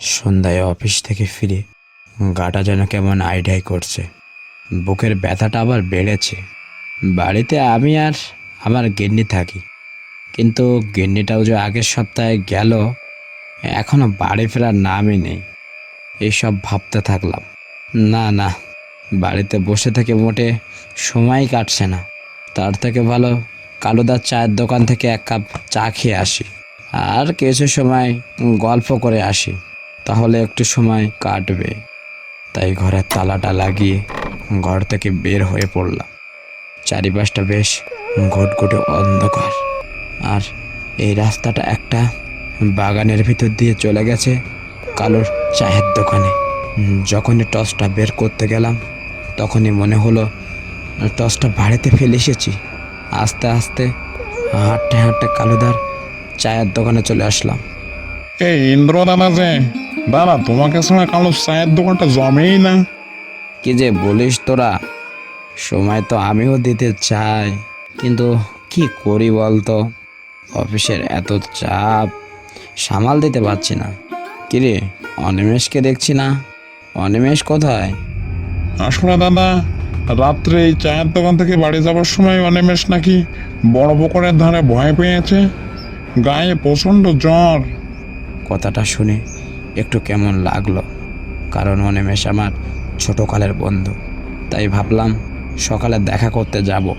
সন্ধ্যায় অফিস থেকে ফিরে গাটা যেন কেমন আইডিয়াই করছে। বুকের ব্যথাটা আবার বেড়েছে। বাড়িতে আমি আর আমার গিন্নি থাকি। কিন্তু গিন্নিটাও যে আগের সপ্তাহে গেল, এখনও বাড়ি ফেরার নামই নেই। এইসব ভাবতে থাকলাম। না না, বাড়িতে বসে থেকে মোটে সময় কাটছে না। তার থেকে ভালো কালুদার চায়ের দোকান থেকে এক কাপ চা খেয়ে আসি। আর কিছু সময় গল্প করে আসি। তাহলে একটু সময় কাটবে। তাই ঘরের তালাটা লাগিয়ে ঘর থেকে বের হয়ে পড়লাম। চারিপাশটা বেশ ঘুটঘুটে অন্ধকার। আর এই রাস্তাটা একটা বাগানের ভিতর দিয়ে চলে গেছে কালোর চায়ের দোকানে। যখনই টসটা বের করতে গেলাম, তখনই মনে হলো টসটা বাড়িতে ফেলে এসেছি। আস্তে আস্তে হাঁটতে হাঁটতে কালুদার চায়ের দোকানে চলে আসলাম। এই ইন্দ্র দাদা যে দাদা তোমাকে সঙ্গে কালো চায়ের দোকানটা জমেই না। কি যে বলিস তোরা? সময় তো আমিও দিতে চাই কিন্তু কি করি বলতো? অফিসের এত চাপ সামাল দিতে পারছি না। কিরে অনিমেষকে দেখছি না? অনিমেষ কোথায়? আসলে দাদা রাত্রে এই চায়ের দোকান থেকে বাড়ি যাওয়ার সময় অনিমেষ নাকি বড় পুকুরের ধারে ভয় পেয়েছে। গায়ে প্রচণ্ড জ্বর। কথাটা শুনে একটু কেমন লাগল? কারণ অনিমেষ আমার ছোটোকালের বন্ধু। তাই ভাবলাম সকালে দেখা করতে যাব।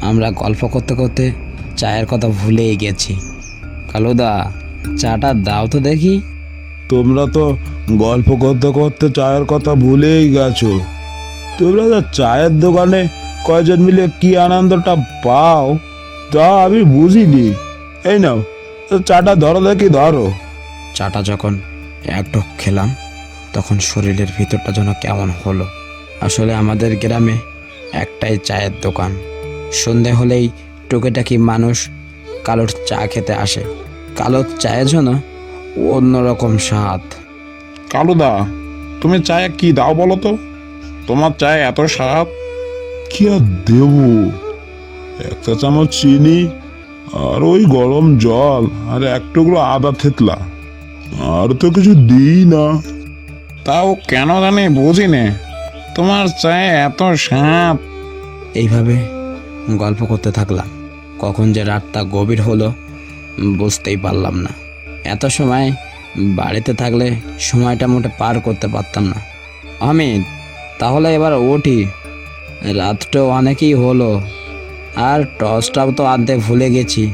আমরা গল্প করতে করতে চায়ের কথা ভুলেই গেছি। কালুদা চাটা দাও তো দেখি। তোমরা তো গল্প করতে করতে চায়ের কথা ভুলেই গেছো। তোমরা তো চায়ের দোকানে কয়জন মিলে কি আনন্দটা পাও তা আমি বুঝিনি। এই নাও চাটা ধরো দেখি ধরো। চাটা যখন এক ঢোক খেলাম তখন শরীরের ভিতরটা যেন কেমন হলো। আসলে আমাদের গ্রামে একটাই চায়ের দোকান। সন্ধে হলেই টুকেটাকি মানুষ কালোর চা খেতে আসে। কালোর চায়ের জন্য অন্যরকম স্বাদ। কালুদা তুমি চায়ে কি দাও বলো তো? তোমার চায়ে এত স্বাদ? কি আর দেব? একটা চামচ চিনি আর ওই গরম জল আর এক টুকরো আদা থেতলা। আর তো কিছু দিই না। তাও কেন জানি বুঝি নে তোমার চায়ে এত সাপ এইভাবে গল্প করতে থাকলাম। কখন যে রাতটা গভীর হলো বুঝতেই পারলাম না। এত সময় বাড়িতে থাকলে সময়টা মোটে পার করতে পারতাম না। আমি তাহলে এবার উঠি। রাতটাও অনেকই হলো আর টসটাও তো অর্ধেক ভুলে গেছি।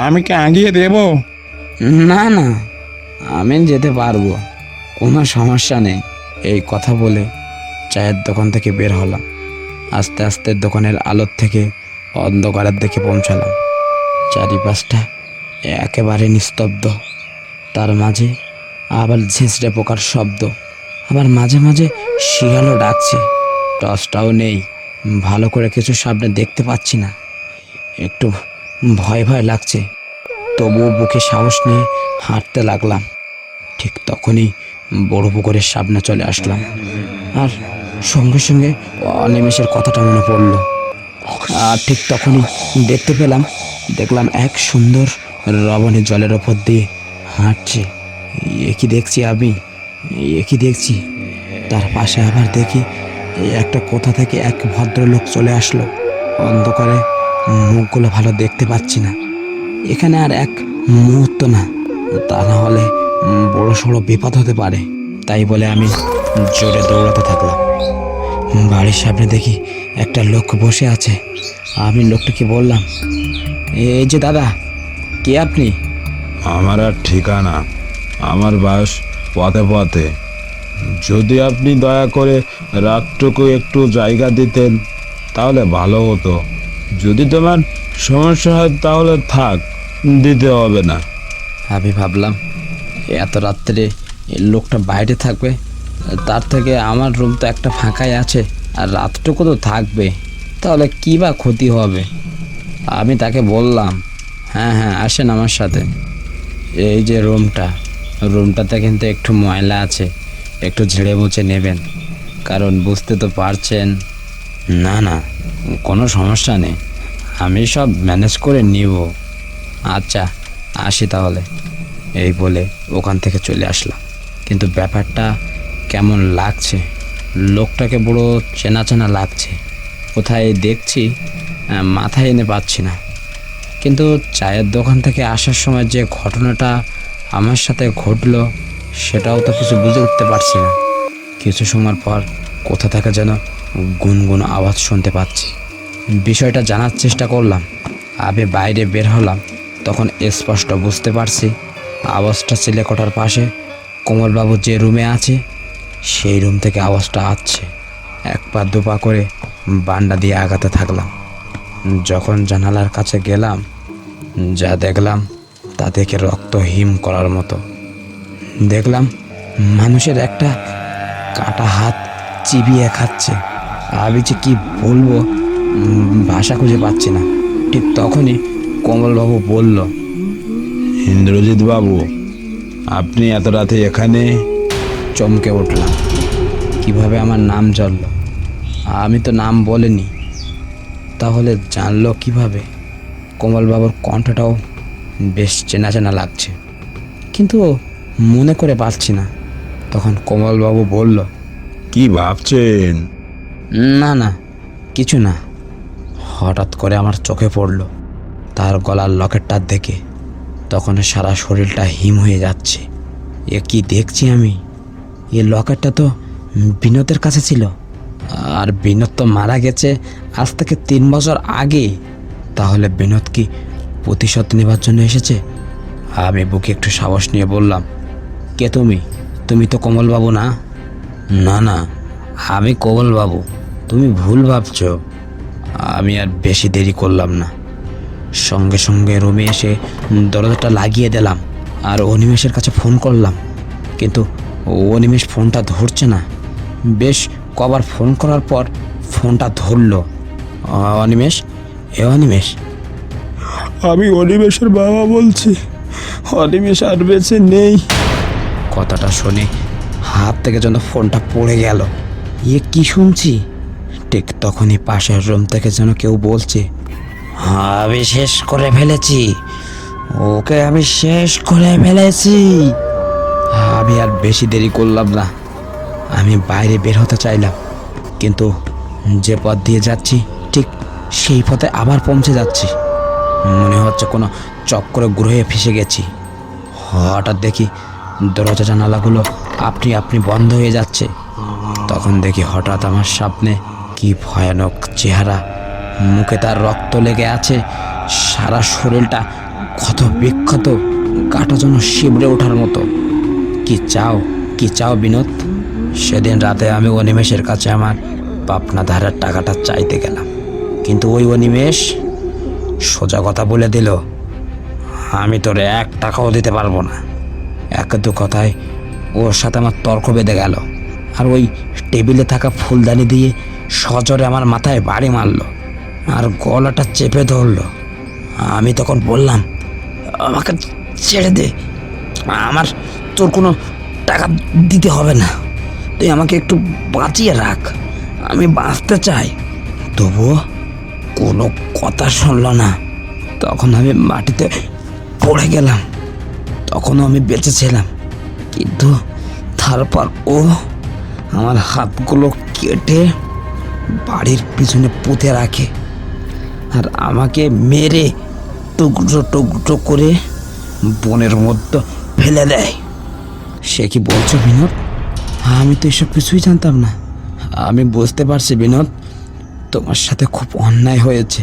আমি কি আগিয়ে দেবো? না না। আমি যেতে পারব। কোনো সমস্যা নেই। এই কথা বলে চায়ের দোকান থেকে বের হলাম। আস্তে আস্তে দোকানের আলোর থেকে অন্ধকারের দিকে পৌঁছালাম। চারিপাশটা একেবারে নিস্তব্ধ। তার মাঝে আবার ঝেঁচড়ে পোকার শব্দ। আবার মাঝে মাঝে শিয়ালও ডাকছে। টসটাও নেই। ভালো করে কিছু সামনে দেখতে পাচ্ছি না। একটু ভয় ভয় লাগছে। তবুও বুকে সাহস নিয়ে হাঁটতে লাগলাম। ঠিক তখনই বড় পুকুরের সামনে চলে আসলাম। আর সঙ্গে সঙ্গে অনিমেষের কথাটা মনে পড়ল। আর ঠিক তখনই দেখতে পেলাম, দেখলাম এক সুন্দর রবণী জলের ওপর দিয়ে হাঁটছে। এ কি দেখছি আমি? এ কি দেখছি? তার পাশে আবার দেখি একটা কোথা থেকে এক ভদ্রলোক চলে আসলো। অন্ধকারে মুখগুলো ভালো দেখতে পাচ্ছি না। এখানে আর এক মুহূর্ত না, তা না হলে বড় সড়ো বিপদ হতে পারে। তাই বলে আমি জোরে দৌড়াতে থাকলাম। বাড়ির সামনে দেখি একটা লোক বসে আছে। আমি লোকটাকে বললাম, এই যে দাদা, কে আপনি? আমার আর ঠিকানা, আমার বাস পথে পথে। যদি আপনি দয়া করে রাতটুকু একটু জায়গা দিতেন, তাহলে ভালো হতো। যদি তোমার সমস্যা হয় তাহলে থাক, দিতে হবে না। আমি ভাবলাম, এত রাত্রে লোকটা বাইরে থাকবে, তার থেকে আমার রুম তো একটা ফাঁকাই আছে, আর রাতটুকু তো থাকবে, তাহলে কী বা ক্ষতি হবে? আমি তাকে বললাম হ্যাঁ হ্যাঁ আসেন আমার সাথে। এই যে রুমটা, রুমটাতে কিন্তু একটু ময়লা আছে, একটু ঝেড়ে মুছে নেবেন, কারণ বুঝতে তো পারছেন। না না, কোনো সমস্যা নেই। আমি সব ম্যানেজ করে নিব। আচ্ছা আসি তাহলে। এই বলে ওখান থেকে চলে আসলাম। কিন্তু ব্যাপারটা কেমন লাগছে? লোকটাকে বড় চেনা চেনা লাগছে। কোথায় দেখছি মাথায় এনে পাচ্ছি না। কিন্তু চায়ের দোকান থেকে আসার সময় যে ঘটনাটা আমার সাথে ঘটলো, সেটাও তো কিছু বুঝে উঠতে পারছি না। কিছু সময় পর কোথা থেকে যেন গুনগুন আওয়াজ শুনতে পাচ্ছি। বিষয়টা জানার চেষ্টা করলাম। আমি বাইরে বের হলাম। তখন স্পষ্ট বুঝতে পারছি, আওয়াজটা সিলেকটার পাশে। কোমলবাবু যে রুমে আছে, সেই রুম থেকে আওয়াজটা আসছে। এক পা দু পা করে বান্ডা দিয়ে আগাতে থাকলাম। যখন জানালার কাছে গেলাম, যা দেখলাম তা দেখে রক্ত হিম করার মতো। দেখলাম মানুষের একটা কাটা হাত চিবিয়ে খাচ্ছে। আমি যে কি বলব? ভাষা খুঁজে পাচ্ছি না। ঠিক তখনই কমলবাবু বলল ইন্দ্রজিৎ বাবু আপনি এত রাতে এখানে? চমকে উঠলাম। কীভাবে আমার নাম জানলো? আমি তো নাম বলিনি। তাহলে জানলো কীভাবে? কমলবাবুর কণ্ঠটাও বেশ চেনা চেনা লাগছে। কিন্তু মনে করে পারছি না। তখন কমলবাবু বলল কি ভাবছেন? না না কিছু না। হঠাৎ করে আমার চোখে পড়ল। তার গলার লকেটটা দেখে তখন সারা শরীরটা হিম হয়ে যাচ্ছে। এ কি দেখছি আমি? এ লকেটটা তো বিনোদের কাছে ছিল। আর বিনোদ তো মারা গেছে আজ থেকে তিন বছর আগে। তাহলে বিনোদ কি প্রতিশোধ নেবার জন্য এসেছে? আমি বুকে একটু সাহস নিয়ে বললাম, কে তুমি? তুমি তো কমলবাবু না? না না, আমি কমলবাবু। তুমি ভুল ভাবছ। আমি আর বেশি দেরি করলাম না। সঙ্গে সঙ্গে রুমে এসে দরজাটা লাগিয়ে দিলাম আর অনিমেষের কাছে ফোন করলাম। কিন্তু অনিমেষ ফোনটা ধরছে না। বেশ কবার ফোন করার পর ফোনটা ধরলো। অনিমেষ? এ অনিমেষ? আমি অনিমেষের বাবা বলছি। অনিমেষ আর বেঁচে নেই। কথাটা শুনে হাত থেকে যেন ফোনটা পড়ে গেল। ইয়ে কি শুনছি? ঠিক তখনই পাশের রুম থেকে যেন কেউ বলছে, আমি শেষ করে ফেলেছি, ওকে আমি শেষ করে ফেলেছি। আমি আর বেশি দেরি করলাম না, আমি বাইরে বের হতে চাইলাম, কিন্তু যে পথ দিয়ে যাচ্ছি, ঠিক সেই পথে আবার পৌঁছে যাচ্ছি। মনে হচ্ছে কোনো চক্করে গ্রহে ফেসে গেছি। হঠাৎ দেখি দরজা জানালাগুলো আপনি আপনি বন্ধ হয়ে যাচ্ছে। তখন দেখি হঠাৎ আমার সামনে কি ভয়ানক চেহারা। মুখে তার রক্ত লেগে আছে। সারা শরীরটা ক্ষত বিক্ষত। গাটা যেন শিবড়ে ওঠার মতো। কি চাও কি চাও বিনোদ? সেদিন রাতে আমি অনিমেষের কাছে আমার পাপনা ধারার টাকাটা চাইতে গেলাম। কিন্তু ওই অনিমেষ সোজা কথা বলে দিল, আমি তোর এক টাকাও দিতে পারব না। এক দু কথায় ওর সাথে আমার তর্ক বেঁধে গেল। আর ওই টেবিলে থাকা ফুলদানি দিয়ে সজরে আমার মাথায় বাড়ি মারলো আর গলাটা চেপে ধরলো। আমি তখন বললাম, আমাকে ছেড়ে দে, আমার তোর কোনো টাকা দিতে হবে না। তুই আমাকে একটু বাঁচিয়ে রাখ, আমি বাঁচতে চাই। তবুও কোনো কথা শুনলো না। তখন আমি মাটিতে পড়ে গেলাম, তখনও আমি বেঁচে ছিলাম। কিন্তু তারপর ও আমার হাতগুলো কেটে বাড়ির পিছনে পুঁতে রাখে। আর আমাকে মেরে টুকরো টুকরো করে বনের মধ্যে ফেলে দেয়। সে কি বলছো, বিনোদ? আমি তো এসব কিছুই জানতাম না। আমি বুঝতে পারছি, বিনোদ, তোমার সাথে খুব অন্যায় হয়েছে।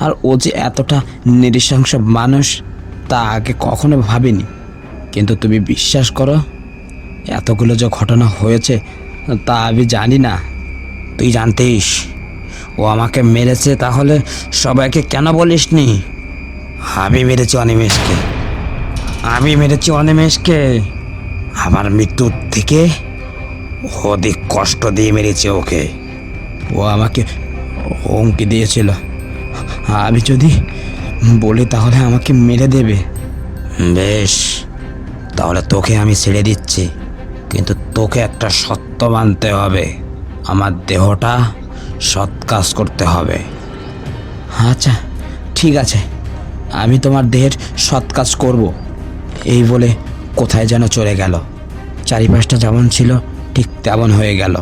আর ও যে এতটা নিরৃশংস মানুষ, তা আগে কখনো ভাবিনি। কিন্তু তুমি বিশ্বাস করো, এতগুলো যে ঘটনা হয়েছে, তা আমি জানি না। তুই জানতিস? ও আমাকে মেরেছে তাহলে সবাইকে কেন বলিসনি? আমি মেরেছি অনিমেষকে। আমি মেরেছি অনিমেষকে। আমার মৃত্যুর থেকে অধিক কষ্ট দিয়ে মেরেছে ওকে। ও আমাকে হুমকি দিয়েছিল। আমি যদি বলি তাহলে আমাকে মেরে দেবে। বেশ, তাহলে তোকে আমি ছেড়ে দিচ্ছি। কিন্তু তোকে একটা সত্য মানতে হবে। আমার দেহটা সৎ কাজ করতে হবে। আচ্ছা ঠিক আছে। আমি তোমার দেহের সৎ কাজ করব। এই বলে কোথায় যেন চলে গেল। চারিপাশটা যেমন ছিল, ঠিক তেমন হয়ে গেল।